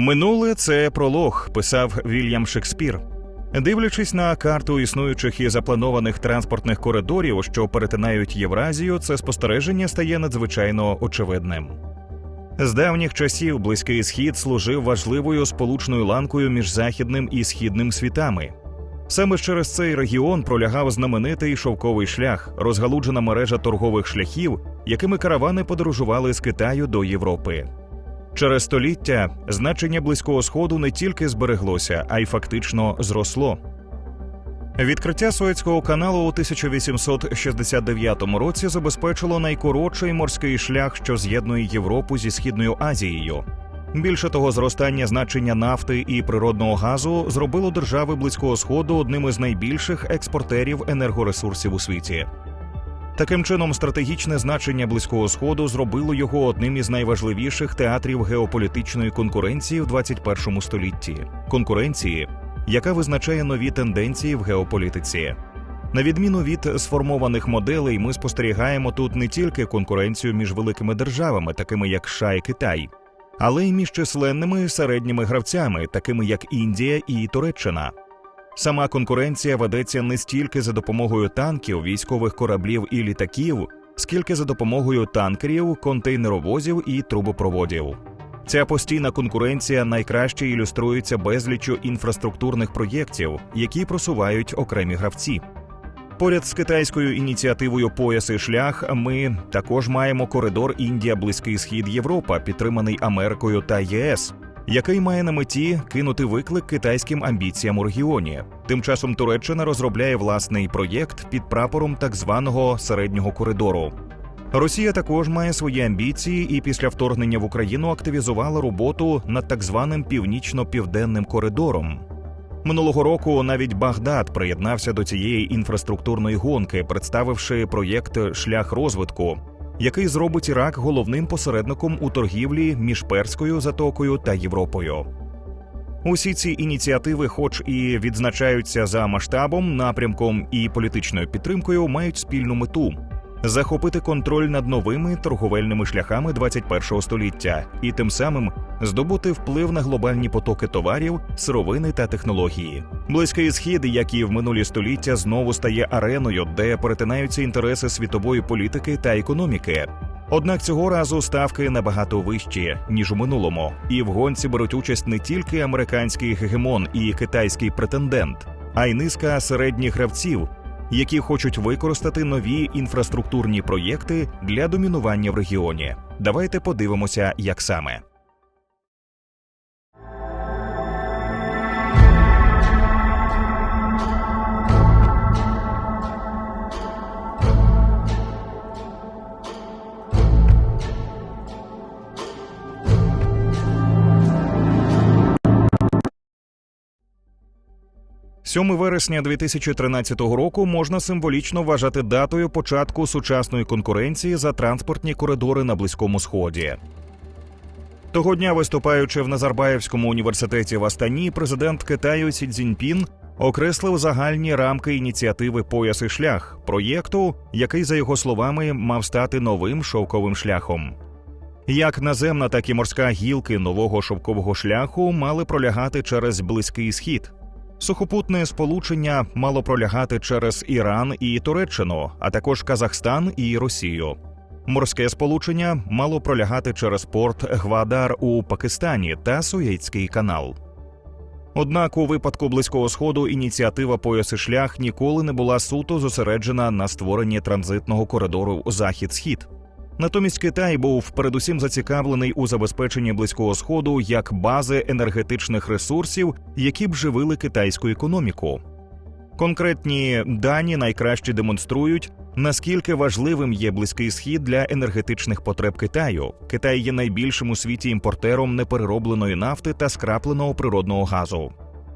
Минуле це пролог, писав Вільям Шекспір. Дивлячись на карту існуючих і запланованих транспортних коридорів, що перетинають Євразію, це спостереження стає надзвичайно очевидним. З давніх часів близький схід служив важливою сполучною ланкою між західним і східним світами. Саме через цей регіон пролягав знаменитий шовковий шлях, розгалуджена мережа торгових шляхів, якими каравани подорожували з Китаю до Європи. Через століття значення близького сходу не тільки збереглося, а й фактично зросло. Відкриття Суецького каналу у 1869 році забезпечило найкоротший морський шлях, що з'єднує Європу зі східною Азією. Більше того, зростання значення нафти і природного газу зробило держави близького сходу одним із найбільших експортерів енергоресурсів у світі. Таким чином, стратегічне значення близького сходу зробило його одним із найважливіших театрів геополітичної конкуренції в 21 столітті конкуренції, яка визначає нові тенденції в геополітиці. На відміну від сформованих моделей, ми спостерігаємо тут не тільки конкуренцію між великими державами, такими як США і Китай, але й між численними середніми гравцями, такими як Індія і Туреччина. Сама конкуренція ведеться не стільки за допомогою танків, військових кораблів і літаків, скільки за допомогою танкерів, контейнеровозів і трубопроводів. Ця постійна конкуренція найкраще ілюструється безліччю інфраструктурних проєктів, які просувають окремі гравці. Поряд з китайською ініціативою Пояс і шлях ми також маємо коридор Індія Близький Схід Європа, підтриманий Америкою та ЄС, який має на меті кинути виклик китайським амбіціям у регіоні. Тим часом Туреччина розробляє власний проєкт під прапором так званого середнього коридору. Росія також має свої амбіції і після вторгнення в Україну активізувала роботу над так званим північно-південним коридором. Минулого року навіть Багдад приєднався до цієї інфраструктурної гонки, представивши проєкт Шлях розвитку, який зробить Ірак головним посередником у торгівлі між Перською затокою та Європою. Усі ці ініціативи, хоч і відзначаються за масштабом, напрямком і політичною підтримкою, мають спільну мету захопити контроль над новими торговельними шляхами 21 століття і тим самим здобути вплив на глобальні потоки товарів, сировини та технології. Близький схід, як і в минулі століття, знову стає ареною, де перетинаються інтереси світової політики та економіки. Однак цього разу ставки набагато вищі ніж у минулому, і в гонці беруть участь не тільки американський гегемон і китайський претендент, а й низка середніх гравців, які хочуть використати нові інфраструктурні проєкти для домінування в регіоні. Давайте подивимося, як саме. Сьоме вересня 2013 року можна символічно вважати датою початку сучасної конкуренції за транспортні коридори на близькому сході. Того дня, виступаючи в Назарбаєвському університеті в Астані, президент Китаю Сі Цзіньпін окреслив загальні рамки ініціативи Пояс і шлях проєкту, який, за його словами, мав стати новим шовковим шляхом. Як наземна, так і морська гілки нового шовкового шляху мали пролягати через близький схід. Сухопутне сполучення мало пролягати через Іран і Туреччину, а також Казахстан і Росію. Морське сполучення мало пролягати через порт Гвадар у Пакистані та Суєцький канал. Однак у випадку близького сходу ініціатива пояс і шлях ніколи не була суто зосереджена на створенні транзитного коридору захід-схід. Натомість Китай був передусім зацікавлений у забезпеченні близького сходу як бази енергетичних ресурсів, які б живили китайську економіку. Конкретні дані найкраще демонструють, наскільки важливим є близький схід для енергетичних потреб Китаю. Китай є найбільшим у світі імпортером непереробленої нафти та скрапленого природного газу.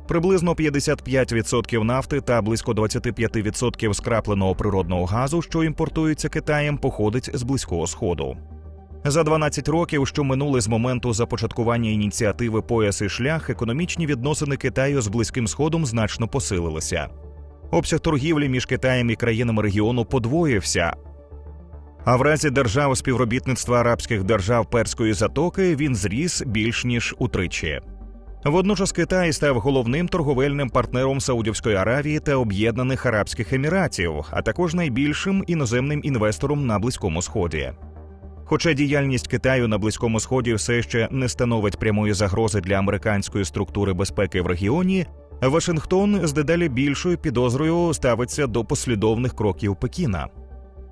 Приблизно 55% нафти та близько 25% скрапленого природного газу, що імпортується Китаєм, походить з близького сходу. За 12 років, що минули з моменту започаткування ініціативи Пояс і шлях, економічні відносини Китаю з близьким сходом значно посилилися. Обсяг торгівлі між Китаєм і країнами регіону подвоївся. А в разі держав співробітництва арабських держав перської затоки він зріс більш ніж утричі. Водночас Китай став головним торговельним партнером Саудівської Аравії та Об'єднаних Арабських Еміратів, а також найбільшим іноземним інвестором на Близькому Сході. Хоча діяльність Китаю на Близькому Сході все ще не становить прямої загрози для американської структури безпеки в регіоні, Вашингтон з дедалі більшою підозрою ставиться до послідовних кроків Пекіна.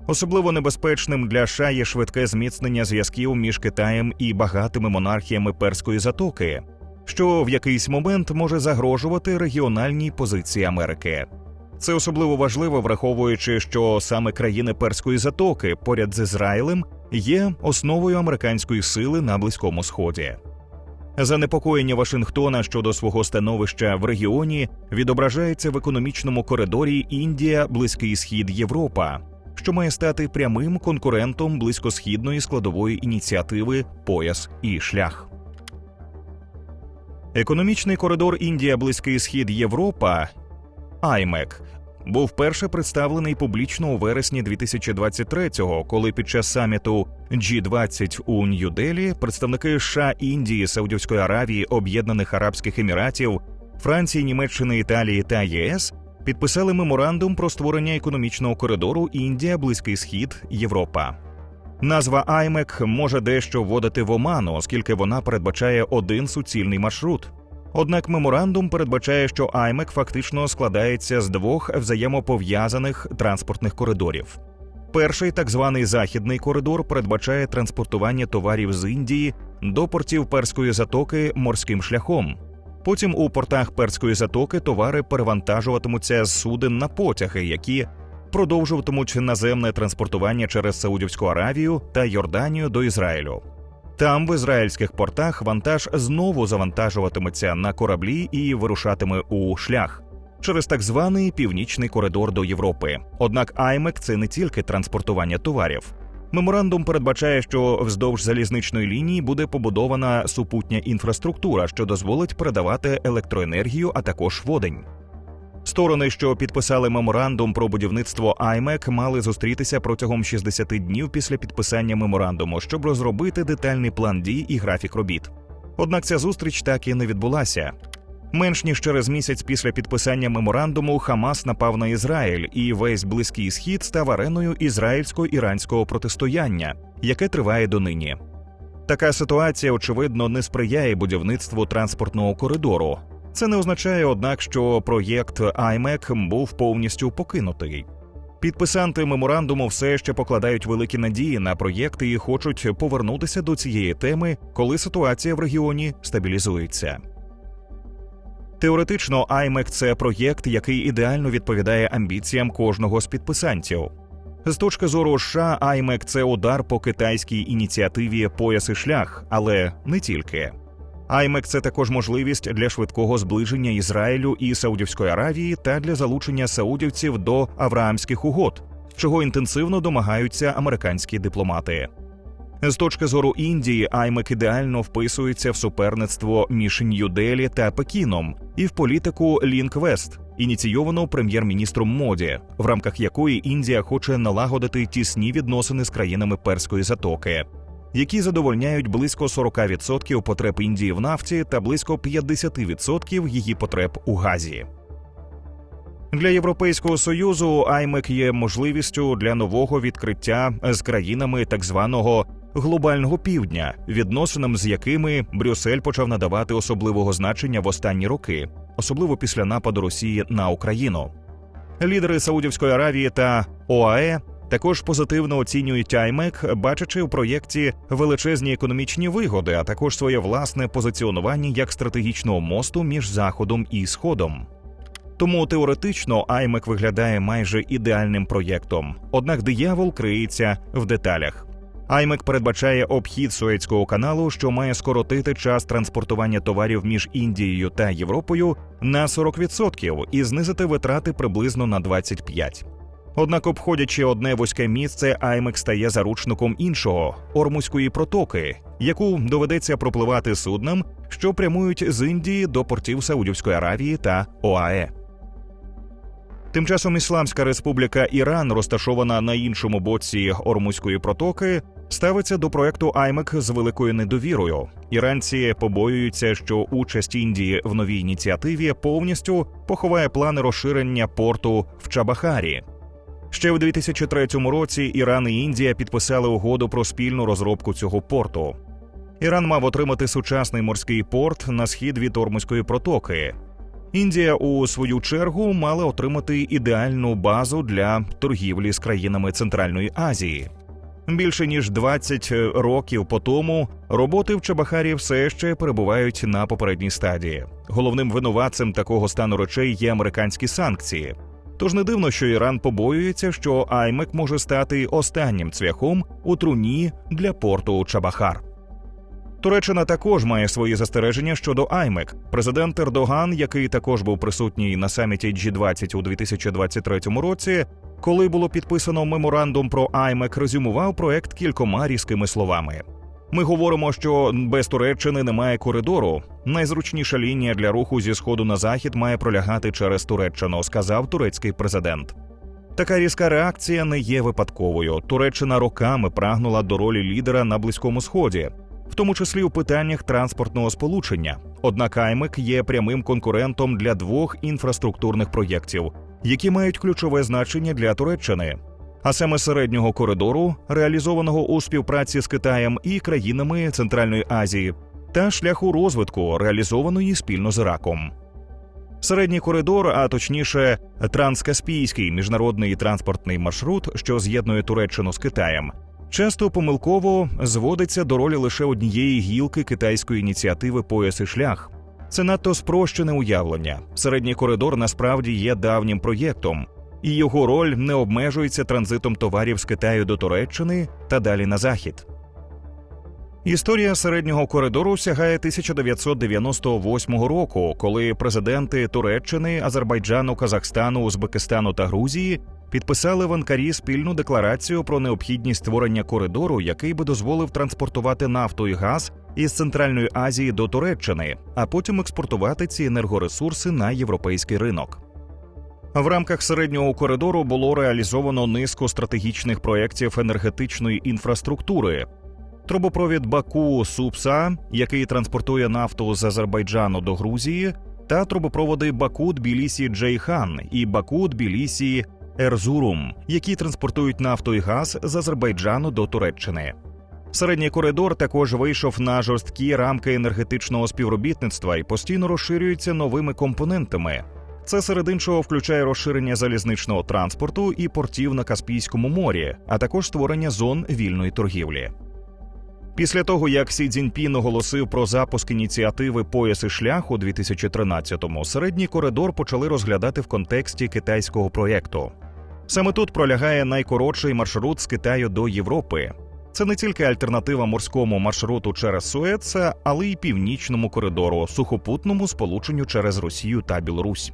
Особливо небезпечним для США є швидке зміцнення зв'язків між Китаєм і багатими монархіями перської затоки, що в якийсь момент може загрожувати регіональній позиції Америки. Це особливо важливо, враховуючи, що саме країни перської затоки поряд з Ізраїлем є основою американської сили на Близькому Сході. Занепокоєння Вашингтона щодо свого становища в регіоні відображається в економічному коридорі Індія, Близький Схід, Європа, що має стати прямим конкурентом близькосхідної складової ініціативи Пояс і шлях. Економічний коридор Індія, Близький Схід, Європа IMEC був вперше представлений публічно у вересні 2023-го, коли під час саміту G20 у Нью-Делі представники США, Індії, Саудівської Аравії, Об'єднаних Арабських Еміратів, Франції, Німеччини, Італії та ЄС підписали меморандум про створення економічного коридору Індія, Близький Схід, Європа. Назва IMEC може дещо вводити в оману, оскільки вона передбачає один суцільний маршрут. Однак меморандум передбачає, що IMEC фактично складається з двох взаємопов'язаних транспортних коридорів. Перший так званий західний коридор передбачає транспортування товарів з Індії до портів перської затоки морським шляхом. Потім у портах перської затоки товари перевантажуватимуться з суден на потяги, які продовжуватимуть наземне транспортування через Саудівську Аравію та Йорданію до Ізраїлю. Там, в ізраїльських портах, вантаж знову завантажуватиметься на кораблі і вирушатиме у шлях через так званий північний коридор до Європи. Однак Аймек це не тільки транспортування товарів. Меморандум передбачає, що вздовж залізничної лінії буде побудована супутня інфраструктура, що дозволить передавати електроенергію, а також водень. Сторони, що підписали меморандум про будівництво IMEC, мали зустрітися протягом 60 днів після підписання меморандуму, щоб розробити детальний план дій і графік робіт. Однак ця зустріч так і не відбулася. Менш ніж через місяць після підписання меморандуму Хамас напав на Ізраїль, і весь близький схід став ареною ізраїльсько-іранського протистояння, яке триває донині. Така ситуація, очевидно, не сприяє будівництву транспортного коридору. Це не означає, однак, що проєкт IMEC був повністю покинутий. Підписанти меморандуму все ще покладають великі надії на проєкти і хочуть повернутися до цієї теми, коли ситуація в регіоні стабілізується. Теоретично, IMEC – це проєкт, який ідеально відповідає амбіціям кожного з підписантів. З точки зору США, IMEC – це удар по китайській ініціативі Пояс і шлях, але не тільки. IMEC – це також можливість для швидкого зближення Ізраїлю і Саудівської Аравії та для залучення саудівців до Авраамських угод, чого інтенсивно домагаються американські дипломати. З точки зору Індії, IMEC ідеально вписується в суперництво між Нью-Делі та Пекіном і в політику Лінк-Вест, ініційовану прем'єр-міністром моді, в рамках якої Індія хоче налагодити тісні відносини з країнами перської затоки які задовольняють близько 40% потреб Індії в нафті та близько 50% її потреб у газі. Для Європейського союзу аймек є можливістю для нового відкриття з країнами так званого глобального півдня, відносинам з якими Брюссель почав надавати особливого значення в останні роки, особливо після нападу Росії на Україну. Лідери Саудівської Аравії та ОАЕ також позитивно оцінюють IMEC, бачачи у проєкті величезні економічні вигоди, а також своє власне позиціонування як стратегічного мосту між заходом і сходом. Тому теоретично IMEC виглядає майже ідеальним проєктом однак диявол криється в деталях. IMEC передбачає обхід Суецького каналу, що має скоротити час транспортування товарів між Індією та Європою на 40% і знизити витрати приблизно на 25%. Однак, обходячи одне вузьке місце, Аймек стає заручником іншого Ормузької протоки, яку доведеться пропливати суднам, що прямують з Індії до портів Саудівської Аравії та ОАЕ. Тим часом Ісламська Республіка Іран, розташована на іншому боці Ормузької протоки, ставиться до проекту Аймек з великою недовірою. Іранці побоюються, що участь Індії в новій ініціативі повністю поховає плани розширення порту в Чабахарі. Ще в 2003 році Іран і Індія підписали угоду про спільну розробку цього порту. Іран мав отримати сучасний морський порт на схід від Ормузької протоки. Індія у свою чергу мала отримати ідеальну базу для торгівлі з країнами Центральної Азії. Більше ніж 20 років по тому роботи в Чабахарі все ще перебувають на попередній стадії. Головним винуватцем такого стану речей є американські санкції. Тож не дивно, що Іран побоюється, що Аймек може стати останнім цвяхом у труні для порту Чабахар. Туреччина також має свої застереження щодо Аймек. Президент Ердоган, який також був присутній на саміті G20 у 2023 році, коли було підписано меморандум про Аймек, резюмував проект кількома різкими словами. Ми говоримо, що без Туреччини немає коридору. Найзручніша лінія для руху зі сходу на захід має пролягати через Туреччину, сказав турецький президент. Така різка реакція не є випадковою. Туреччина роками прагнула до ролі лідера на близькому сході, в тому числі у питаннях транспортного сполучення. Однак Аймек є прямим конкурентом для двох інфраструктурних проєктів, які мають ключове значення для Туреччини а саме середнього коридору, реалізованого у співпраці з Китаєм і країнами Центральної Азії, та шляху розвитку, реалізованої спільно з Іраком. Середній коридор, а точніше, транскаспійський міжнародний транспортний маршрут, що з'єднує Туреччину з Китаєм, часто помилково зводиться до ролі лише однієї гілки китайської ініціативи Пояс і шлях. Це надто спрощене уявлення. Середній коридор насправді є давнім проєктом, і його роль не обмежується транзитом товарів з Китаю до Туреччини та далі на захід. Історія середнього коридору сягає 1998 року, коли президенти Туреччини, Азербайджану, Казахстану, Узбекистану та Грузії підписали в Анкарі спільну декларацію про необхідність створення коридору, який би дозволив транспортувати нафту і газ із Центральної Азії до Туреччини, а потім експортувати ці енергоресурси на європейський ринок. В рамках середнього коридору було реалізовано низку стратегічних проєктів енергетичної інфраструктури. Трубопровід Баку Супса, який транспортує нафту з Азербайджану до Грузії, та трубопроводи Баку Тбілісі Джейхан і Баку Тбілісі Ерзурум, які транспортують нафту і газ з Азербайджану до Туреччини. Середній коридор також вийшов на жорсткі рамки енергетичного співробітництва і постійно розширюється новими компонентами. Це серед іншого включає розширення залізничного транспорту і портів на Каспійському морі, а також створення зон вільної торгівлі. Після того, як Сі Цзіньпін оголосив про запуск ініціативи Пояс і шлях у 2013-му, середній коридор почали розглядати в контексті китайського проєкту. Саме тут пролягає найкоротший маршрут з Китаю до Європи. Це не тільки альтернатива морському маршруту через Суеца, але й північному коридору, сухопутному сполученню через Росію та Білорусь.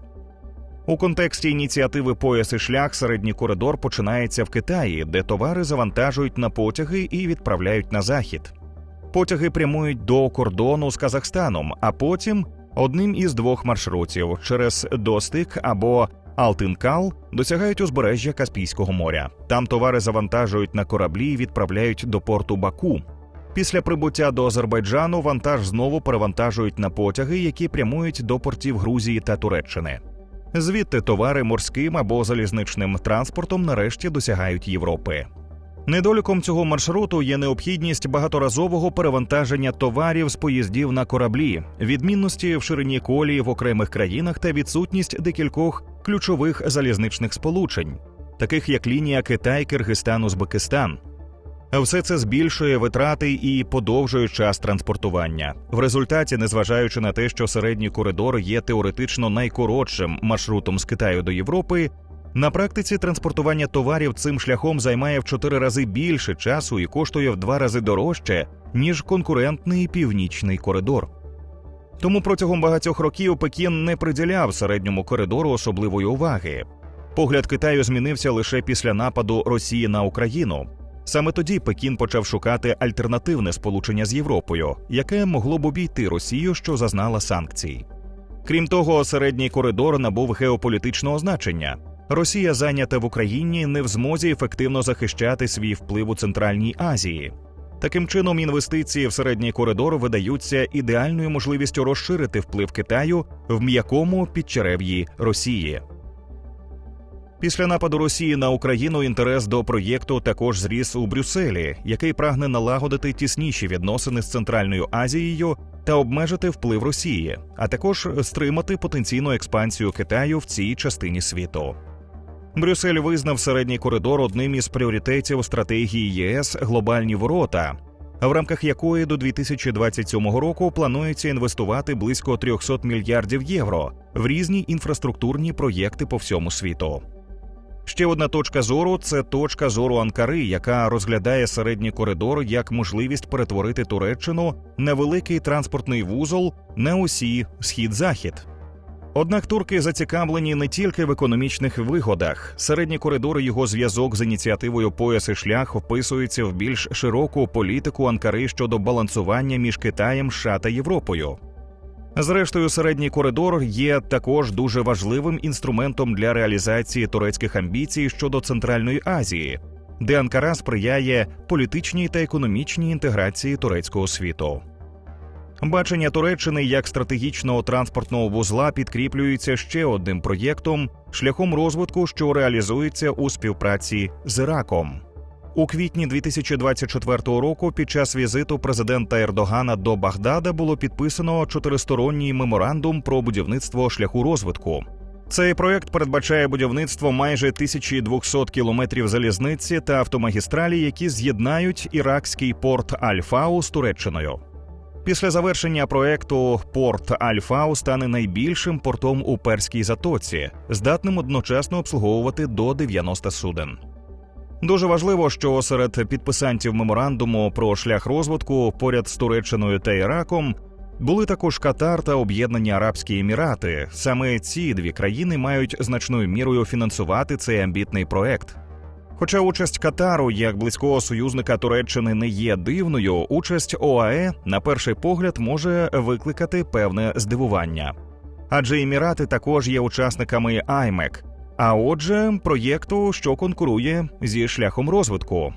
У контексті ініціативи Пояс і шлях середній коридор починається в Китаї, де товари завантажують на потяги і відправляють на захід. Потяги прямують до кордону з Казахстаном, а потім одним із двох маршрутів через Достик або Алтинкал досягають узбережжя Каспійського моря. Там товари завантажують на кораблі і відправляють до порту Баку. Після прибуття до Азербайджану вантаж знову перевантажують на потяги, які прямують до портів Грузії та Туреччини. Звідти товари морським або залізничним транспортом нарешті досягають Європи. Недоліком цього маршруту є необхідність багаторазового перевантаження товарів з поїздів на кораблі, відмінності в ширині колії в окремих країнах та відсутність декількох ключових залізничних сполучень, таких як лінія Китай, Киргизстан, Узбекистан. Все це збільшує витрати і подовжує час транспортування. В результаті, незважаючи на те, що середній коридор є теоретично найкоротшим маршрутом з Китаю до Європи, на практиці транспортування товарів цим шляхом займає в чотири рази більше часу і коштує в два рази дорожче, ніж конкурентний північний коридор. Тому протягом багатьох років Пекін не приділяв середньому коридору особливої уваги. Погляд Китаю змінився лише після нападу Росії на Україну. Саме тоді Пекін почав шукати альтернативне сполучення з Європою, яке могло б обійти Росію, що зазнала санкцій. Крім того, середній коридор набув геополітичного значення. Росія зайнята в Україні не в змозі ефективно захищати свій вплив у Центральній Азії. Таким чином, інвестиції в середній коридор видаються ідеальною можливістю розширити вплив Китаю в м'якому підчерев'ї Росії. Після нападу Росії на Україну інтерес до проєкту також зріс у Брюсселі, який прагне налагодити тісніші відносини з Центральною Азією та обмежити вплив Росії, а також стримати потенційну експансію Китаю в цій частині світу. Брюссель визнав середній коридор одним із пріоритетів стратегії ЄС глобальні ворота, в рамках якої до 2027 року планується інвестувати близько 300 мільярдів євро в різні інфраструктурні проєкти по всьому світу. Ще одна точка зору це точка зору Анкари, яка розглядає середній коридор як можливість перетворити Туреччину на великий транспортний вузол на осі схід-захід. Однак турки зацікавлені не тільки в економічних вигодах. Середній коридор його зв'язок з ініціативою пояс і шлях вписується в більш широку політику Анкари щодо балансування між Китаєм, США та Європою. Зрештою, середній коридор є також дуже важливим інструментом для реалізації турецьких амбіцій щодо Центральної Азії, де Анкара сприяє політичній та економічній інтеграції турецького світу. Бачення Туреччини як стратегічного транспортного вузла підкріплюється ще одним проєктом шляхом розвитку, що реалізується у співпраці з Іраком. У квітні 2024 року, під час візиту президента Ердогана до Багдада було підписано чотиристоронній меморандум про будівництво шляху розвитку. Цей проект передбачає будівництво майже 1200 кілометрів залізниці та автомагістралі, які з'єднають іракський порт Альфау з Туреччиною. Після завершення проекту порт Альфау стане найбільшим портом у перській затоці, здатним одночасно обслуговувати до 90 суден. Дуже важливо, що серед підписантів меморандуму про шлях розвитку поряд з Туреччиною та Іраком були також Катар та Об'єднані Арабські Емірати. Саме ці дві країни мають значною мірою фінансувати цей амбітний проект. Хоча участь Катару як близького союзника Туреччини не є дивною, участь ОАЕ на перший погляд може викликати певне здивування. Адже Емірати також є учасниками АЙМЕК, а отже, проєкту, що конкурує зі шляхом розвитку.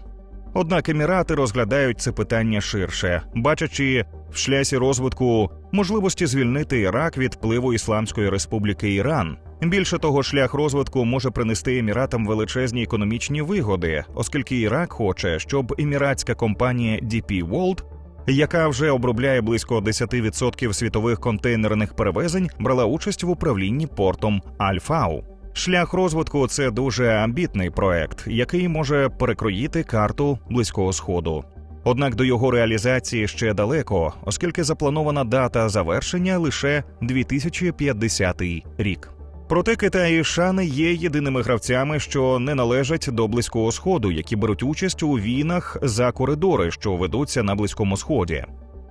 Однак емірати розглядають це питання ширше, бачачи в шлясі розвитку можливості звільнити Ірак від впливу Ісламської Республіки Іран. Більше того, шлях розвитку може принести еміратам величезні економічні вигоди, оскільки Ірак хоче, щоб еміратська компанія DP World, яка вже обробляє близько 10% світових контейнерних перевезень, брала участь в управлінні портом Альфау. Шлях розвитку це дуже амбітний проект, який може перекроїти карту близького сходу. Однак до його реалізації ще далеко, оскільки запланована дата завершення лише 2050 рік. Проте Китай і США не є єдиними гравцями, що не належать до близького сходу, які беруть участь у війнах за коридори, що ведуться на близькому сході.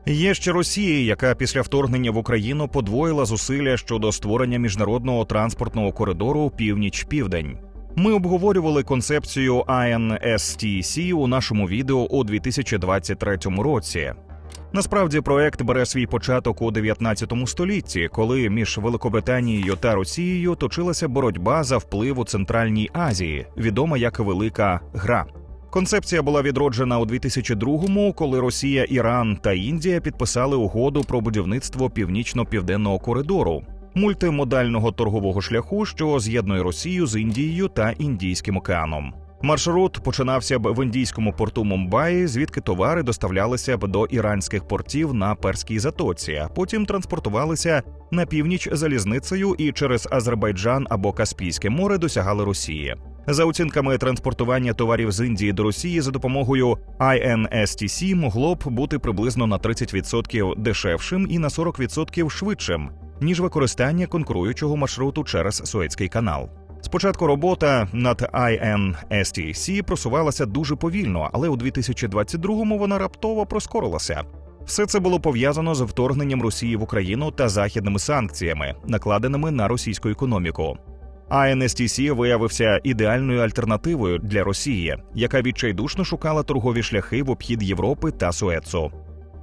Є ще Росія, яка після вторгнення в Україну подвоїла зусилля щодо створення міжнародного транспортного коридору північ-південь. Ми обговорювали концепцію INSTC у нашому відео у 2023 році. Насправді проект бере свій початок у 19 столітті, коли між Великобританією та Росією точилася боротьба за вплив у Центральній Азії, відома як Велика Гра. Концепція була відроджена у 2002-му, коли Росія, Іран та Індія підписали угоду про будівництво північно-південного коридору, мультимодального торгового шляху, що з'єднує Росію з Індією та Індійським океаном. Маршрут починався б в індійському порту Мумбаї, звідки товари доставлялися б до іранських портів на перській затоці, а потім транспортувалися на північ залізницею і через Азербайджан або Каспійське море досягали Росії. За оцінками транспортування товарів з Індії до Росії за допомогою INSTC могло б бути приблизно на 30% дешевшим і на 40% швидшим ніж використання конкуруючого маршруту через Суецький канал. Спочатку робота над INSTC просувалася дуже повільно, але у 2022-му вона раптово проскорилася. Все це було пов'язано з вторгненням Росії в Україну та західними санкціями, накладеними на російську економіку. INSTC виявився ідеальною альтернативою для Росії, яка відчайдушно шукала торгові шляхи в обхід Європи та Суецу.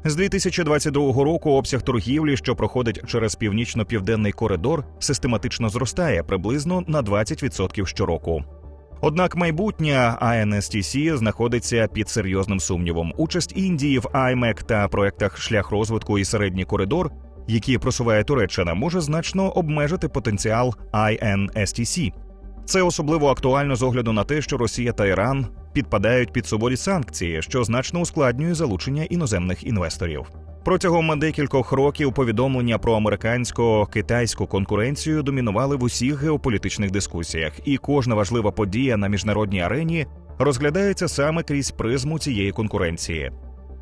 З 2022 року обсяг торгівлі, що проходить через північно-південний коридор, систематично зростає приблизно на 20% щороку. Однак майбутнє INSTC знаходиться під серйозним сумнівом. Участь Індії в IMEC та проектах шлях розвитку і середній коридор, які просуває Туреччина, може значно обмежити потенціал INSTC. Це особливо актуально з огляду на те, що Росія та Іран підпадають під суворі санкції, що значно ускладнює залучення іноземних інвесторів. Протягом декількох років повідомлення про американсько-китайську конкуренцію домінували в усіх геополітичних дискусіях, і кожна важлива подія на міжнародній арені розглядається саме крізь призму цієї конкуренції.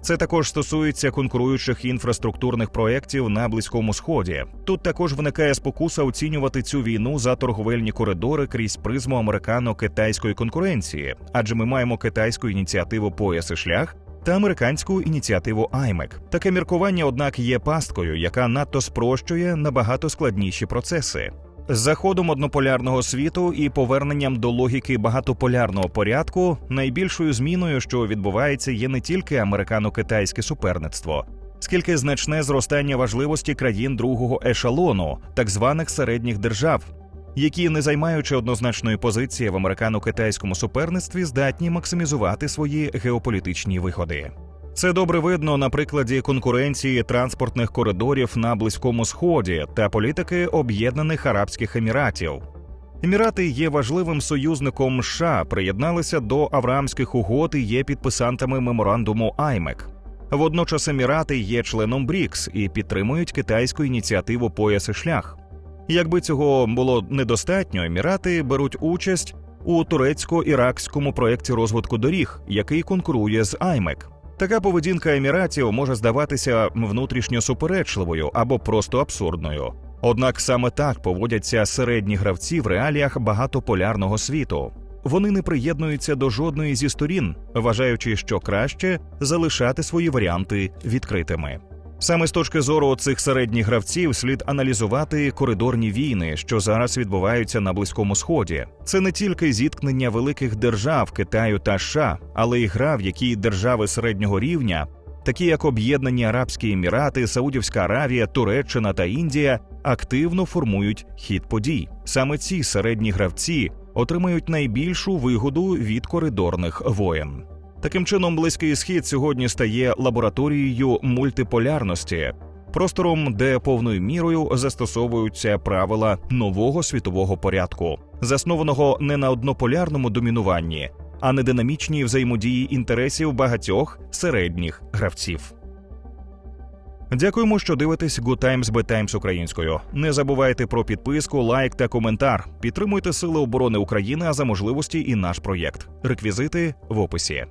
Це також стосується конкуруючих інфраструктурних проєктів на близькому сході. Тут також виникає спокуса оцінювати цю війну за торговельні коридори крізь призму американо-китайської конкуренції, адже ми маємо китайську ініціативу «Пояс і шлях та американську ініціативу IMEC. Таке міркування, однак, є пасткою, яка надто спрощує набагато складніші процеси. З заходом однополярного світу і поверненням до логіки багатополярного порядку найбільшою зміною, що відбувається, є не тільки американо-китайське суперництво, скільки значне зростання важливості країн другого ешелону, так званих середніх держав, які, не займаючи однозначної позиції в американо-китайському суперництві, здатні максимізувати свої геополітичні виходи. Це добре видно на прикладі конкуренції транспортних коридорів на Близькому Сході та політики Об'єднаних Арабських Еміратів. Емірати є важливим союзником США, приєдналися до Авраамських угод і є підписантами меморандуму АЙМЕК. Водночас Емірати є членом БРІКС і підтримують китайську ініціативу Пояс і шлях. Якби цього було недостатньо, Емірати беруть участь у турецько-іракському проєкті розвитку доріг, який конкурує з АЙМЕК. Така поведінка еміратів може здаватися внутрішньо суперечливою або просто абсурдною. Однак саме так поводяться середні гравці в реаліях багатополярного світу. Вони не приєднуються до жодної зі сторін, вважаючи, що краще залишати свої варіанти відкритими. Саме з точки зору цих середніх гравців слід аналізувати коридорні війни, що зараз відбуваються на близькому сході. Це не тільки зіткнення великих держав Китаю та США, але й гра, в якій держави середнього рівня, такі як Об'єднані Арабські Емірати, Саудівська Аравія, Туреччина та Індія, активно формують хід подій. Саме ці середні гравці отримають найбільшу вигоду від коридорних воєн. Таким чином, близький схід сьогодні стає лабораторією мультиполярності, простором, де повною мірою застосовуються правила нового світового порядку, заснованого не на однополярному домінуванні, а на динамічній взаємодії інтересів багатьох середніх гравців. Дякуємо, що дивитесь Good Times Bad Times українською. Не забувайте про підписку, лайк та коментар. Підтримуйте Сили оборони України, за можливості і наш проєкт. Реквізити в описі.